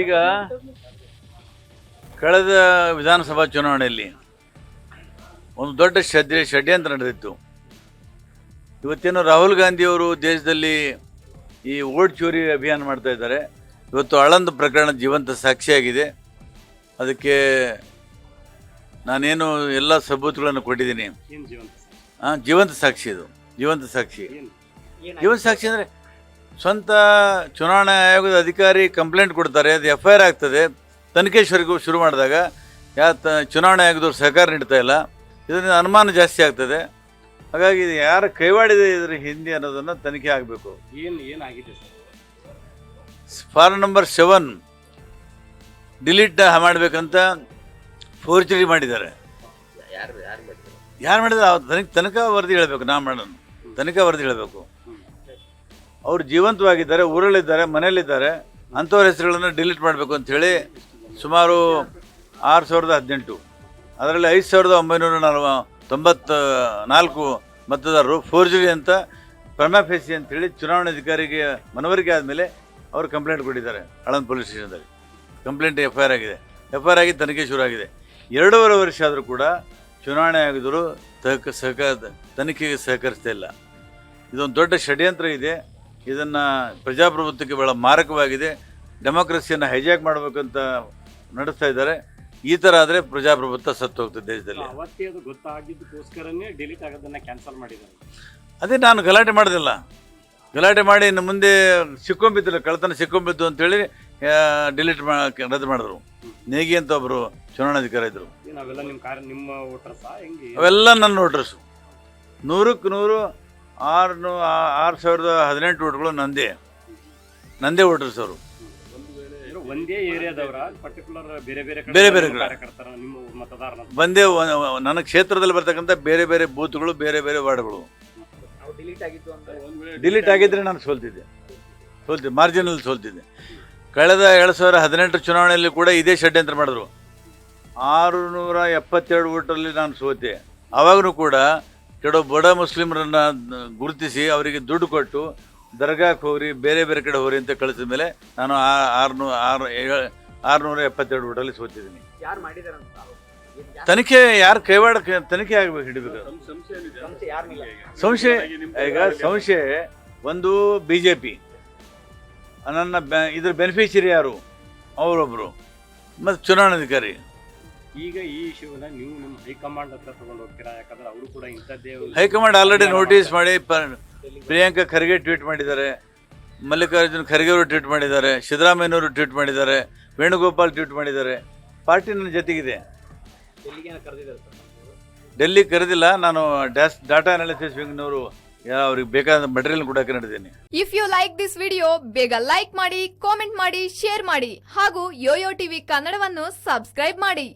ಈಗ ಕಳೆದ ವಿಧಾನಸಭಾ ಚುನಾವಣೆಯಲ್ಲಿ ಒಂದು ದೊಡ್ಡ ಷಡ್ಯ ಷಡ್ಯಂತ್ರ ನಡೆದಿತ್ತು. ಇವತ್ತೇನು ರಾಹುಲ್ ಗಾಂಧಿಯವರು ದೇಶದಲ್ಲಿ ಈ ಓಟ್ ಚೋರಿ ಅಭಿಯಾನ ಮಾಡ್ತಾ ಇದ್ದಾರೆ. ಇವತ್ತು ಅಳಂದ ಪ್ರಕರಣ ಜೀವಂತ ಸಾಕ್ಷಿಯಾಗಿದೆ. ಅದಕ್ಕೆ ನಾನೇನು ಎಲ್ಲ ಸಬೂತುಗಳನ್ನು ಕೊಟ್ಟಿದ್ದೀನಿ. ಜೀವಂತ ಸಾಕ್ಷಿ? ಇದು. ಜೀವಂತ ಸಾಕ್ಷಿ. ಜೀವಂತ ಸಾಕ್ಷಿ ಅಂದರೆ ಸ್ವಂತ ಚುನಾವಣಾ ಆಯೋಗದ ಅಧಿಕಾರಿ ಕಂಪ್ಲೇಂಟ್ ಕೊಡ್ತಾರೆ ಅದು ಎಫ್ ಐ ಆರ್ ಆಗ್ತದೆ. ತನಿಖೆ ಶುರು ಶುರು ಮಾಡಿದಾಗ ಯಾ ತ ಚುನಾವಣಾ ಆಯೋಗದವ್ರು ಸಹಕಾರ ನೀಡ್ತಾ ಇಲ್ಲ. ಇದರಿಂದ ಅನುಮಾನ ಜಾಸ್ತಿ ಆಗ್ತದೆ. ಹಾಗಾಗಿ ಇದು ಯಾರ ಕೈವಾಡಿದೆ ಇದ್ರ ಹಿಂದೆ ಅನ್ನೋದನ್ನು ತನಿಖೆ ಆಗಬೇಕು. ಏನು ಏನಾಗಿದೆ sir? Form number seven delete ಮಾಡಬೇಕಂತ ಫೋರ್ಜರಿ ಮಾಡಿದ್ದಾರೆ. ಯಾರು ಮಾಡಿದ್ರೆ ಅವ್ರು ತನಿಖೆ ತನಿಖಾ ವರದಿ ಹೇಳಬೇಕು ನಾ ಮಾಡೋಣ ತನಿಖಾ ವರದಿ ಹೇಳಬೇಕು. ಅವ್ರು ಜೀವಂತವಾಗಿದ್ದಾರೆ, ಊರಲ್ಲಿದ್ದಾರೆ, ಮನೆಯಲ್ಲಿದ್ದಾರೆ, ಅಂಥವ್ರ ಹೆಸರುಗಳನ್ನು ಡಿಲೀಟ್ ಮಾಡಬೇಕು ಅಂಥೇಳಿ ಸುಮಾರು ಆರು ಸಾವಿರದ ಹದಿನೆಂಟು. ಅದರಲ್ಲಿ ಐದು ಸಾವಿರದ ಒಂಬೈನೂರ ನಲ್ವ ತೊಂಬತ್ತ ನಾಲ್ಕು ಮತದಾರರು ಫೋರ್ಜರಿ ಅಂತ ಪ್ರಮಾಫೇಸಿ ಅಂತೇಳಿ ಚುನಾವಣಾಧಿಕಾರಿಗೆ ಮನವರಿಕೆ ಆದಮೇಲೆ ಅವರು ಕಂಪ್ಲೇಂಟ್ ಕೊಟ್ಟಿದ್ದಾರೆ ಆಳಂದ್ ಪೊಲೀಸ್ ಸ್ಟೇಷನ್ದಲ್ಲಿ ಕಂಪ್ಲೇಂಟ್ ಎಫ್ ಐ ಆರ್ ಆಗಿದೆ. ಎಫ್ ಐ ಆರ್ ಆಗಿ ತನಿಖೆ ಶುರು ಆಗಿದೆ. ಎರಡೂವರೆ ವರ್ಷ ಆದರೂ ಕೂಡ ಚುನಾವಣೆ ಆಗಿದ್ರು ಸಹಕ ತನಿಖೆಗೆ ಸಹಕರಿಸ್ತಾ ಇಲ್ಲ. ಇದೊಂದು ದೊಡ್ಡ ಷಡ್ಯಂತ್ರ ಇದೆ. ಇದನ್ನು ಪ್ರಜಾಪ್ರಭುತ್ವಕ್ಕೆ ಬಹಳ ಮಾರಕವಾಗಿದೆ. ಡೆಮೋಕ್ರಸಿಯನ್ನು ಹೈಜಾಕ್ ಮಾಡಬೇಕಂತ ನಡೆಸ್ತಾ ಇದ್ದಾರೆ. ಈ ಥರ ಆದರೆ ಪ್ರಜಾಪ್ರಭುತ್ವ ಸತ್ತು ಹೋಗ್ತದೆ ದೇಶದಲ್ಲಿ. ಅವತ್ತೇ ಅದು ಗೊತ್ತಾಗಿದ್ದಕ್ಕೋಸ್ಕರನೇ ಡಿಲೀಟ್ ಆಗೋದನ್ನ ಕ್ಯಾನ್ಸಲ್ ಮಾಡಿದ್ದಾರೆ. ಅದೇ ನಾನು ಗಲಾಟೆ ಮಾಡೋದಿಲ್ಲ. ಗಲಾಟೆ ಮಾಡಿ ಇನ್ನು ಮುಂದೆ ಸಿಕ್ಕೊಂಬಿದ್ದಿಲ್ಲ ಕಳ್ಳತನ ಸಿಕ್ಕೊಂಬಿದ್ದು ಅಂತೇಳಿ ಡಿಲೀಟ್ ಮಾ ರದ್ದು ಮಾಡಿದ್ರು. ನೇಗಿ ಅಂತ ಒಬ್ಬರು ಚುನಾವಣಾಧಿಕಾರಿ ಇದ್ದರು ಅವೆಲ್ಲ ನಿಮ್ಮ ಅವೆಲ್ಲ ನನ್ನ ವೋಟರ್ಸು. ನೂರಕ್ಕೆ ನೂರು ಆರು ಆರು ಸಾವಿರದ ಹದಿನೆಂಟು ಓಟ್ಗಳು ನಂದೇ. ನಂದೇ ವೋಟರ್ಸ್ ಅವರು ಅಂದ್ರೆ ಒಂದೇ ಏರಿಯಾದವರ? ಪರ್ಟಿಕ್ಯುಲರ್ ಬೇರೆ ಬೇರೆ ಬೇರೆ ಬೇರೆ ಕಡೆ. ಕಾರ್ಯಕರ್ತರ ನಿಮ್ಮ ಮತದಾರನ? ಬಂದೇ ಒ- ನನ್ನ ಕ್ಷೇತ್ರದಲ್ಲಿ ಬರ್ತಕ್ಕಂಥ ಬೇರೆ ಬೇರೆ ಬೂತ್ಗಳು ಬೇರೆ ಬೇರೆ ವಾರ್ಡ್ಗಳು. ಡಿಲೀಟ್ ಆಗಿದ್ರೆ ನಾನು ಸೋಲ್ತಿದ್ದೆ. ಸೋಲ್ತಿದ್ದೆ. ಮಾರ್ಜಿನಲ್ಲಿ ಸೋಲ್ತಿದ್ದೆ. ಕಳೆದ ಎರಡು ಸಾವಿರ ಹದಿನೆಂಟು ಚುನಾವಣೆಯಲ್ಲಿ ಕೂಡ ಇದೇ ಷಡ್ಯಂತ್ರ ಮಾಡಿದ್ರು. ಆರುನೂರ ಎಪ್ಪತ್ತೆರಡು ಓಟಲ್ಲಿ ನಾನು ಸೋತೆ. ಆವಾಗಲೂ ಕೂಡ ಕೆಲವು ಬಡ ಮುಸ್ಲಿಮರನ್ನು ಗುರುತಿಸಿ ಅವರಿಗೆ ದುಡ್ಡು ಕೊಟ್ಟು ದರ್ಗಾಕ್ಕೆ ಹೋಗ್ರಿ ಬೇರೆ ಬೇರೆ ಕಡೆ ಹೋಗ್ರಿ ಅಂತ ಕಳಿಸಿದ ಮೇಲೆ ನಾನು ಆ- ಆರ್ನೂ ಆರು ಏಳ್- ಆರುನೂರ ಎಪ್ಪತ್ತೆರಡು ಊಟಲ್ಲಿ ಸೋತಿದ್ದೀನಿ. ಯಾರು ಮಾಡಿದಾರಂತ ತನಿಖೆ ಯಾರು ಕೈವಾಡ ತನಿಖೆ ಆಗಬೇಕು ಹಿಡಿಬೇಕು. ಸಂಶಯ ಈಗ ಸಂಶಯ ಒಂದು ಬಿ ಜೆ ಪಿ ನನ್ನ ಬೆ- ಇದ್ರ ಬೆನಿಫಿಷರಿ ಯಾರು? ಅವರೊಬ್ಬರು ಮತ್ತು ಚುನಾವಣಾಧಿಕಾರಿ. ಈಗ ಈ ಇಶ್ಯೂನ ನೀವು ನಿಮ್ಮ ಹೈಕಮಾಂಡ್ ಹತ್ರ ತಗೊಂಡು ಹೋಗ್ತೀರಾ? ಯಾಕಂದ್ರೆ ಅವರು ಕೂಡ ಇಂಥದ್ದೇ ಹೈಕಮಾಂಡ್ ಆಲ್ರೆಡಿ ನೋಟಿಸ್ ಮಾಡಿ ಪ ಪ್ರಿಯಾಂಕಾ ಖರ್ಗೆ ಟ್ವೀಟ್ ಮಾಡಿದ್ದಾರೆ ಮಲ್ಲಿಕಾರ್ಜುನ್ ಖರ್ಗೆ ಅವರು ಟ್ವೀಟ್ ಮಾಡಿದ್ದಾರೆ ಸಿದ್ದರಾಮಯ್ಯನವರು ಟ್ವೀಟ್ ಮಾಡಿದ್ದಾರೆ ವೇಣುಗೋಪಾಲ್ ಟ್ವೀಟ್ ಮಾಡಿದ್ದಾರೆ. ಪಾರ್ಟಿ ನನ್ನ ಜೊತೆಗಿದೆ. ಡೆಲ್ಲಿ ಕರೆದಿಲ್ಲ ನಾನು ಡ್ಯಾಸ್ ಡಾಟಾ ಅನಾಲಿಸಿಸ್ ವಿಂಗ್ನವರು ಅವ್ರಿಗೆ ಬೇಕಾದ ಮಟೀರಿಯಲ್ ಕೂಡ ನಡೆದ್ದೀನಿ if you like this video ಬೇಗ ಲೈಕ್ ಮಾಡಿ ಕಾಮೆಂಟ್ ಮಾಡಿ ಶೇರ್ ಮಾಡಿ ಹಾಗೂ ಯೋಯೋ ಟಿವಿ ಕನ್ನಡವನ್ನು ಸಬ್ಸ್ಕ್ರೈಬ್ ಮಾಡಿ.